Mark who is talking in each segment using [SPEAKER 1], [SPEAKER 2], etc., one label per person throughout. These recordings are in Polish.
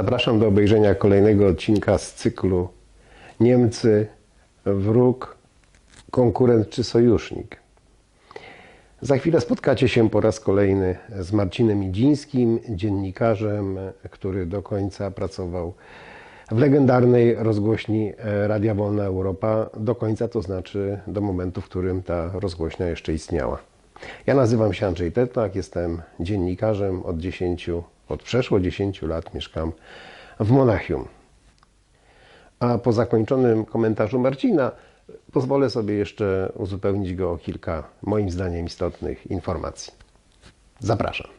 [SPEAKER 1] Zapraszam do obejrzenia kolejnego odcinka z cyklu Niemcy, wróg, konkurent czy sojusznik. Za chwilę spotkacie się po raz kolejny z Marcinem Idzińskim, dziennikarzem, który do końca pracował w legendarnej rozgłośni e, Radia Wolna Europa. Do końca to znaczy do momentu, w którym ta rozgłośnia jeszcze istniała. Ja nazywam się Andrzej Tetmak, jestem dziennikarzem od 10, od przeszło 10 lat mieszkam w Monachium. A po zakończonym komentarzu Marcina pozwolę sobie jeszcze uzupełnić go o kilka, moim zdaniem, istotnych informacji. Zapraszam.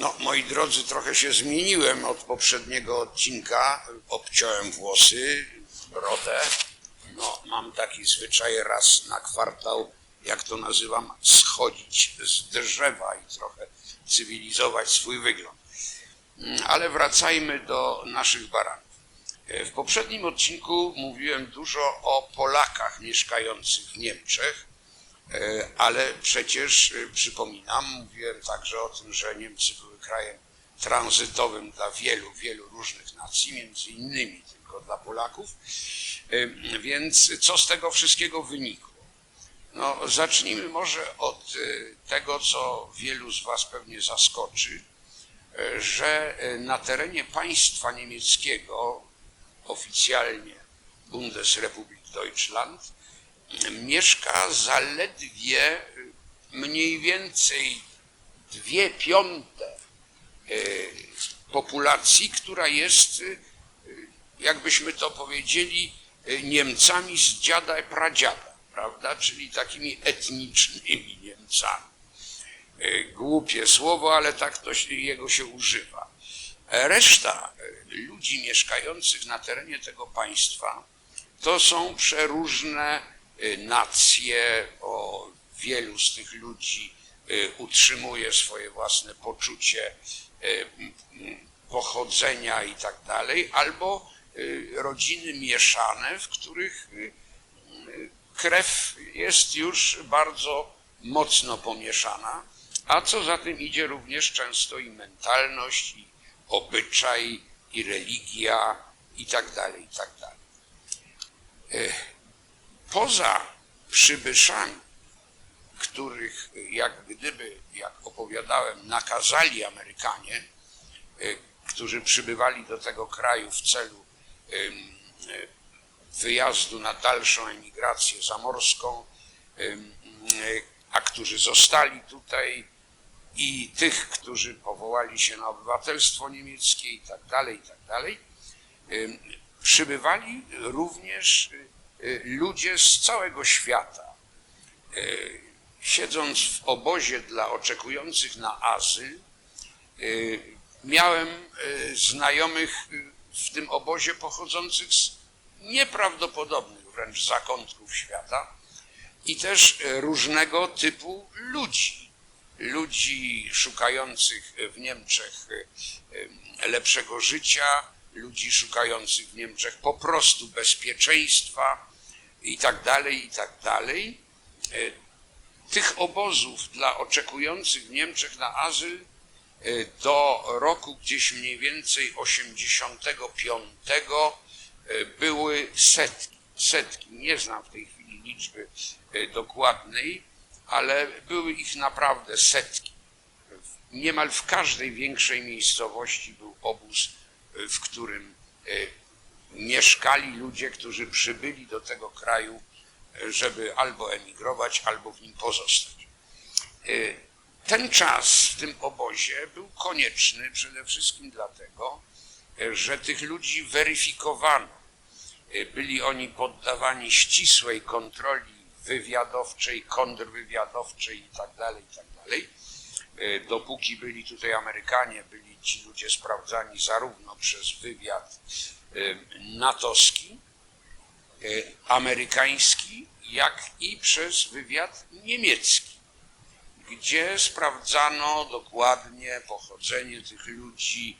[SPEAKER 2] No, moi drodzy, trochę się zmieniłem od poprzedniego odcinka. Obciąłem włosy, brodę. No, mam taki zwyczaj raz na kwartał, jak to nazywam, schodzić z drzewa i trochę cywilizować swój wygląd. Mm, Ale wracajmy do naszych baranów. E, W poprzednim odcinku mówiłem dużo o Polakach mieszkających w Niemczech, E, ale przecież e, przypominam, mówiłem także o tym, że Niemcy były krajem tranzytowym dla wielu, wielu różnych nacji, między innymi tylko dla Polaków. Więc co z tego wszystkiego wynikło? No, zacznijmy może od e, tego, co wielu z Was pewnie zaskoczy, e, że e, na terenie państwa niemieckiego, oficjalnie Bundesrepublik Deutschland, mieszka zaledwie y, mniej więcej dwie piąte y, populacji, która jest, y, y, jakbyśmy to powiedzieli, y, Niemcami z dziada i pradziada, prawda? Czyli takimi etnicznymi Niemcami. Y, Głupie słowo, ale tak to jego się używa. Reszta y, ludzi mieszkających na terenie tego państwa to są przeróżne nacje, o wielu z tych ludzi utrzymuje swoje własne poczucie pochodzenia i tak dalej, albo rodziny mieszane, w których krew jest już bardzo mocno pomieszana, a co za tym idzie również często i mentalność, i obyczaj, i religia, i tak dalej, i tak dalej. E, Poza przybyszami, których jak gdyby, jak opowiadałem, nakazali Amerykanie, e, którzy przybywali do tego kraju w celu e, wyjazdu na dalszą emigrację zamorską, e, a którzy zostali tutaj i tych, którzy powołali się na obywatelstwo niemieckie i tak dalej, i tak dalej, przybywali również y, ludzie z całego świata. Y, Siedząc w obozie dla oczekujących na azyl, y, miałem znajomych w tym obozie pochodzących z nieprawdopodobnych wręcz zakątków świata i też y, różnego typu ludzi. Ludzi szukających w Niemczech y, y, lepszego życia, ludzi szukających w Niemczech po prostu bezpieczeństwa i tak dalej, i tak dalej. Tych obozów dla oczekujących w Niemczech na azyl do roku gdzieś mniej więcej 85 y, były setki. Setki, nie znam w tej chwili liczby y, dokładnej, ale były ich naprawdę setki. Niemal w każdej większej miejscowości był obóz, y, w którym mieszkali ludzie, którzy przybyli do tego kraju, żeby albo emigrować, albo w nim pozostać. Ten czas w tym obozie był konieczny przede wszystkim dlatego, że tych ludzi weryfikowano. Y, Byli oni poddawani ścisłej kontroli wywiadowczej, kontrwywiadowczej i tak dalej, i tak. Y, Dopóki byli tutaj Amerykanie, byli ci ludzie sprawdzani zarówno przez wywiad y, natowski, amerykański, jak i przez wywiad niemiecki, gdzie sprawdzano dokładnie pochodzenie tych ludzi,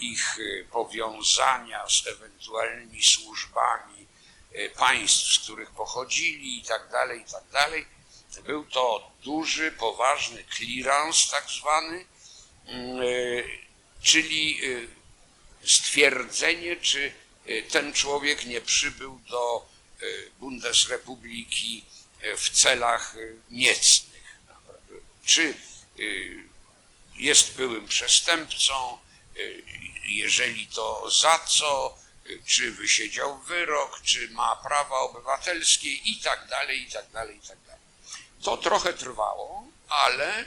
[SPEAKER 2] ich y, powiązania z ewentualnymi służbami y, państw, z których pochodzili i tak dalej, i tak dalej. Był to duży, poważny clearance tak zwany, mm, czyli stwierdzenie, czy ten człowiek nie przybył do Bundesrepubliki w celach niecnych. Czy jest byłym przestępcą, jeżeli to za co, y, czy wysiedział wyrok, czy ma prawa obywatelskie i tak dalej, i tak dalej, i tak dalej. To trochę trwało, ale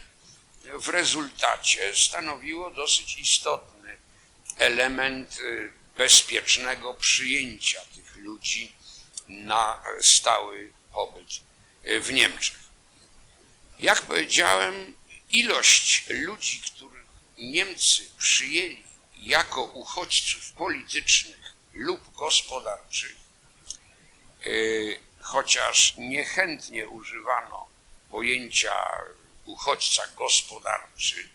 [SPEAKER 2] w rezultacie stanowiło dosyć istotny element y, bezpiecznego przyjęcia tych ludzi na stały pobyt w Niemczech. Jak powiedziałem, ilość ludzi, których Niemcy przyjęli jako uchodźców politycznych lub gospodarczych, y, chociaż niechętnie używano pojęcia uchodźca gospodarczy,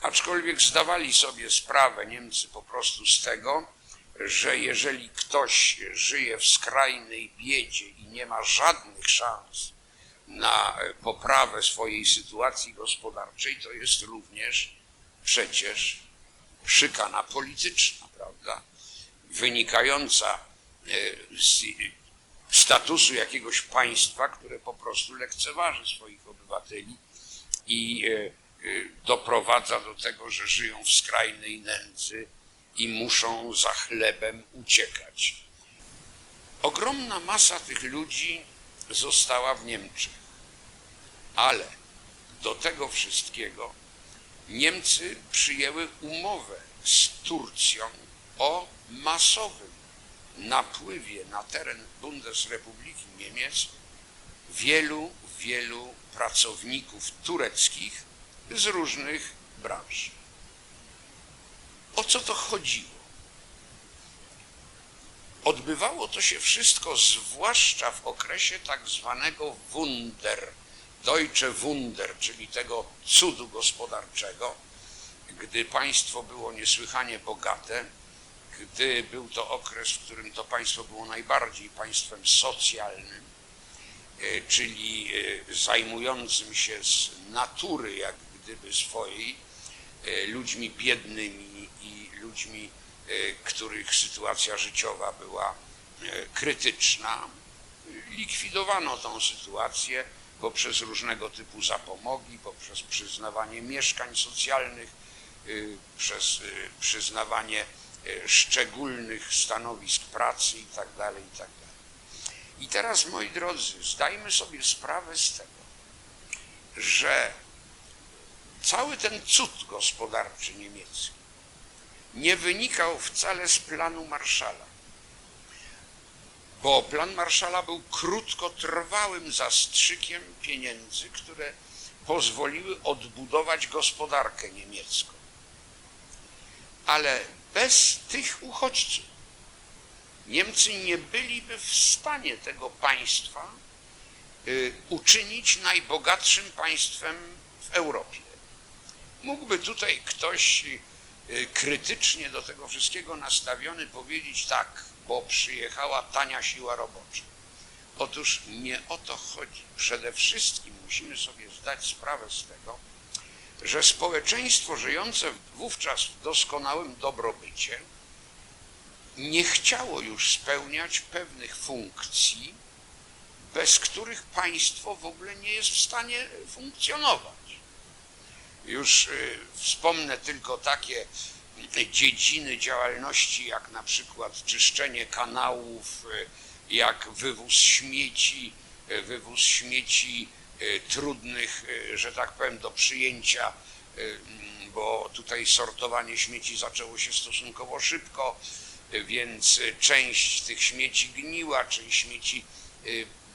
[SPEAKER 2] aczkolwiek zdawali sobie sprawę Niemcy po prostu z tego, że jeżeli ktoś żyje w skrajnej biedzie i nie ma żadnych szans na e, poprawę swojej sytuacji gospodarczej, to jest również przecież szykana polityczna, prawda? Wynikająca e, z statusu jakiegoś państwa, które po prostu lekceważy swoich obywateli i e, e, doprowadza do tego, że żyją w skrajnej nędzy i muszą za chlebem uciekać. Ogromna masa tych ludzi została w Niemczech, ale do tego wszystkiego Niemcy przyjęły umowę z Turcją o masowym napływie na teren Bundesrepubliki Niemiec wielu, wielu pracowników tureckich z różnych branż. O co to chodziło? Odbywało to się wszystko zwłaszcza w okresie tak zwanego Wunder, Deutsche Wunder, czyli tego cudu gospodarczego, gdy państwo było niesłychanie bogate, gdy był to okres, w którym to państwo było najbardziej państwem socjalnym, e, czyli e, zajmującym się z natury jak gdyby swojej e, ludźmi biednymi i ludźmi, których sytuacja życiowa była krytyczna. Likwidowano tą sytuację poprzez różnego typu zapomogi, poprzez przyznawanie mieszkań socjalnych, y, przez y, przyznawanie y, szczególnych stanowisk pracy itd. itd. I teraz, moi drodzy, zdajmy sobie sprawę z tego, że cały ten cud gospodarczy niemiecki nie wynikał wcale z planu Marszala, bo plan Marszala był krótkotrwałym zastrzykiem pieniędzy, które pozwoliły odbudować gospodarkę niemiecką. Ale bez tych uchodźców Niemcy nie byliby w stanie tego państwa y, uczynić najbogatszym państwem w Europie. Mógłby tutaj ktoś y, krytycznie do tego wszystkiego nastawiony powiedzieć tak, bo przyjechała tania siła robocza. Otóż nie o to chodzi. Przede wszystkim musimy sobie zdać sprawę z tego, że społeczeństwo żyjące wówczas w doskonałym dobrobycie nie chciało już spełniać pewnych funkcji, bez których państwo w ogóle nie jest w stanie funkcjonować. Już y, wspomnę tylko takie dziedziny działalności, jak na przykład czyszczenie kanałów, y, jak wywóz śmieci, y, wywóz śmieci y, trudnych, że tak powiem, do przyjęcia, bo tutaj sortowanie śmieci zaczęło się stosunkowo szybko, więc część tych śmieci gniła, część śmieci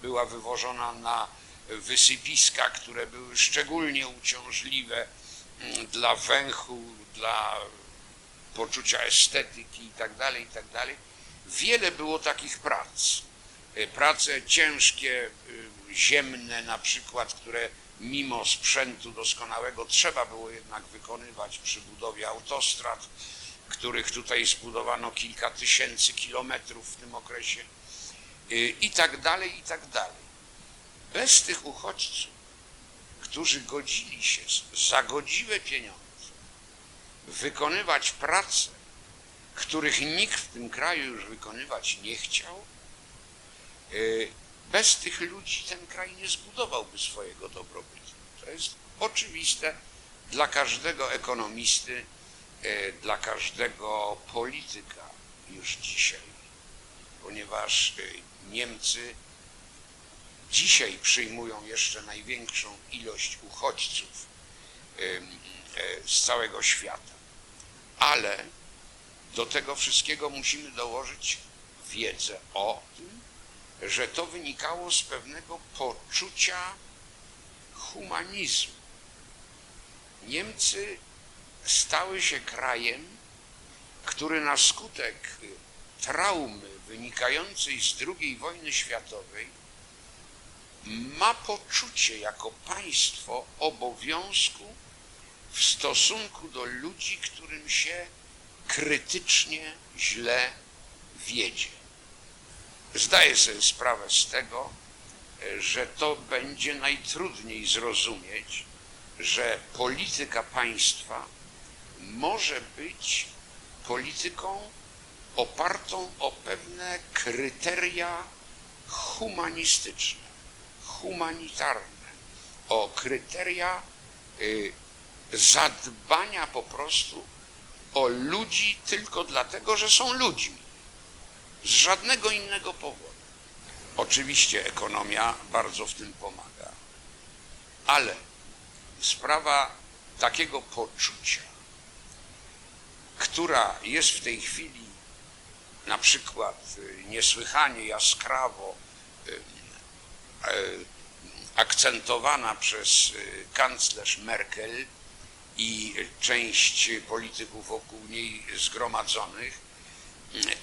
[SPEAKER 2] była wywożona na wysypiska, które były szczególnie uciążliwe dla węchu, dla poczucia estetyki i tak dalej, i tak dalej. Wiele było takich prac. E, Prace ciężkie, y, ziemne na przykład, które mimo sprzętu doskonałego trzeba było jednak wykonywać przy budowie autostrad, których tutaj zbudowano kilka tysięcy kilometrów w tym okresie y, i tak dalej, i tak dalej. Bez tych uchodźców, którzy godzili się za godziwe pieniądze wykonywać prace, których nikt w tym kraju już wykonywać nie chciał, y, bez tych ludzi ten kraj nie zbudowałby swojego dobrobytu. To jest oczywiste dla każdego ekonomisty, y, dla każdego polityka już dzisiaj, ponieważ y, Niemcy dzisiaj przyjmują jeszcze największą ilość uchodźców z całego świata. Ale do tego wszystkiego musimy dołożyć wiedzę o tym, że to wynikało z pewnego poczucia humanizmu. Niemcy stały się krajem, który na skutek traumy wynikającej z II wojny światowej ma poczucie jako państwo obowiązku w stosunku do ludzi, którym się krytycznie źle wiedzie. Zdaję sobie sprawę z tego, że to będzie najtrudniej zrozumieć, że polityka państwa może być polityką opartą o pewne kryteria humanistyczne, humanitarne, o kryteria y, zadbania po prostu o ludzi tylko dlatego, że są ludźmi. Z żadnego innego powodu. Oczywiście ekonomia bardzo w tym pomaga, ale sprawa takiego poczucia, która jest w tej chwili na przykład y, niesłychanie jaskrawo y, y, akcentowana przez kanclerz Merkel i część polityków wokół niej zgromadzonych,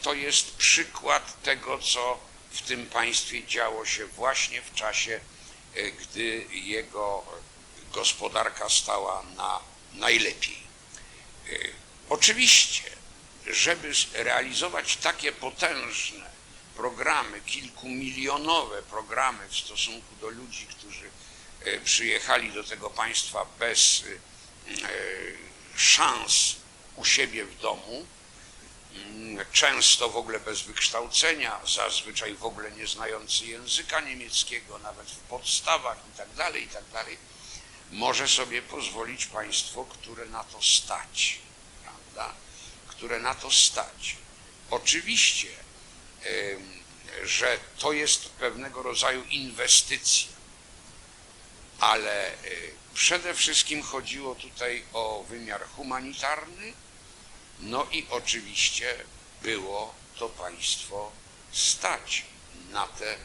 [SPEAKER 2] to jest przykład tego, co w tym państwie działo się właśnie w czasie, gdy jego gospodarka stała na najlepiej. Oczywiście, żeby realizować takie potężne programy, kilkumilionowe programy w stosunku do ludzi, którzy e, przyjechali do tego państwa bez e, szans u siebie w domu, mm, często w ogóle bez wykształcenia, zazwyczaj w ogóle nie znający języka niemieckiego, nawet w podstawach i tak dalej, i tak może sobie pozwolić państwo, które na to stać, prawda? Które na to stać. Oczywiście, że to jest pewnego rodzaju inwestycja, ale e, przede wszystkim chodziło tutaj o wymiar humanitarny, no i oczywiście było to państwo stać na te e,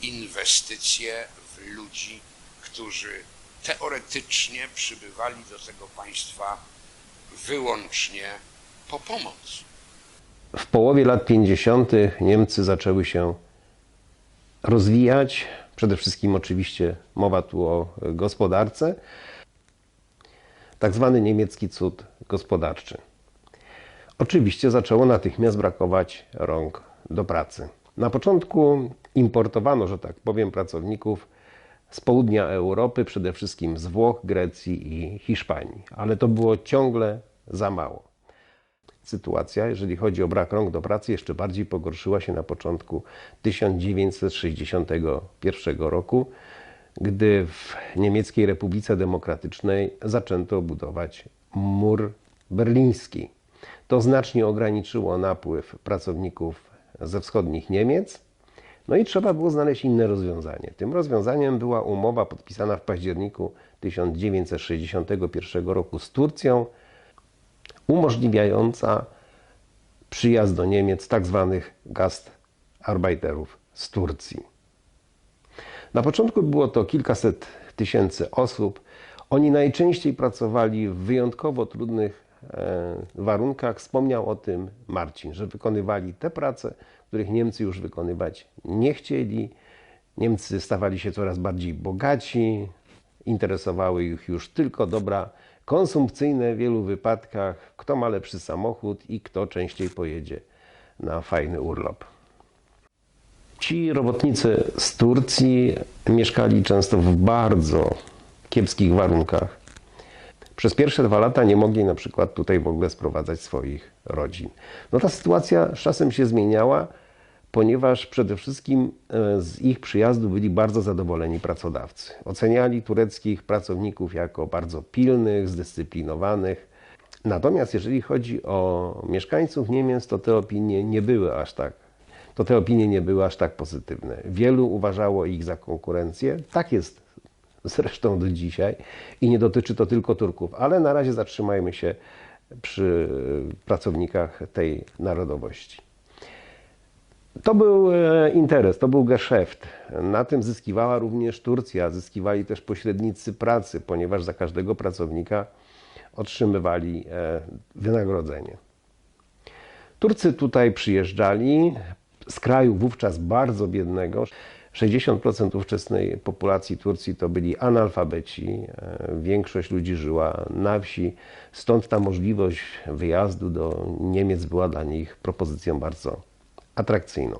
[SPEAKER 2] inwestycje w ludzi, którzy teoretycznie przybywali do tego państwa wyłącznie po pomoc.
[SPEAKER 1] W połowie lat 50. Niemcy zaczęły się rozwijać. Przede wszystkim oczywiście mowa tu o gospodarce. Tak zwany niemiecki cud gospodarczy. Oczywiście zaczęło natychmiast brakować rąk do pracy. Na początku importowano, że tak powiem, pracowników z południa Europy, przede wszystkim z Włoch, Grecji i Hiszpanii, ale to było ciągle za mało. Sytuacja, jeżeli chodzi o brak rąk do pracy, jeszcze bardziej pogorszyła się na początku 1961 roku, gdy w Niemieckiej Republice Demokratycznej zaczęto budować mur berliński. To znacznie ograniczyło napływ pracowników ze wschodnich Niemiec, no i trzeba było znaleźć inne rozwiązanie. Tym rozwiązaniem była umowa podpisana w październiku 1961 roku z Turcją, umożliwiająca przyjazd do Niemiec tzw. gastarbeiterów z Turcji. Na początku było to kilkaset tysięcy osób. Oni najczęściej pracowali w wyjątkowo trudnych e, warunkach. Wspomniał o tym Marcin, że wykonywali te prace, których Niemcy już wykonywać nie chcieli. Niemcy stawali się coraz bardziej bogaci, interesowały ich już tylko dobra konsumpcyjne w wielu wypadkach, kto ma lepszy samochód i kto częściej pojedzie na fajny urlop. Ci robotnicy z Turcji mieszkali często w bardzo kiepskich warunkach. Przez pierwsze dwa lata nie mogli na przykład tutaj w ogóle sprowadzać swoich rodzin. No ta sytuacja z czasem się zmieniała, ponieważ przede wszystkim e, z ich przyjazdu byli bardzo zadowoleni pracodawcy. Oceniali tureckich pracowników jako bardzo pilnych, zdyscyplinowanych. Natomiast jeżeli chodzi o mieszkańców Niemiec, to te opinie nie były aż tak to te opinie nie były aż tak pozytywne. Wielu uważało ich za konkurencję. Tak jest zresztą do dzisiaj i nie dotyczy to tylko Turków, ale na razie zatrzymajmy się przy pracownikach tej narodowości. To był e, interes, to był geszeft. Na tym zyskiwała również Turcja, zyskiwali też pośrednicy pracy, ponieważ za każdego pracownika otrzymywali e, wynagrodzenie. Turcy tutaj przyjeżdżali z kraju wówczas bardzo biednego. 60% ówczesnej populacji Turcji to byli analfabeci. E, Większość ludzi żyła na wsi, stąd ta możliwość wyjazdu do Niemiec była dla nich propozycją bardzo atrakcyjną.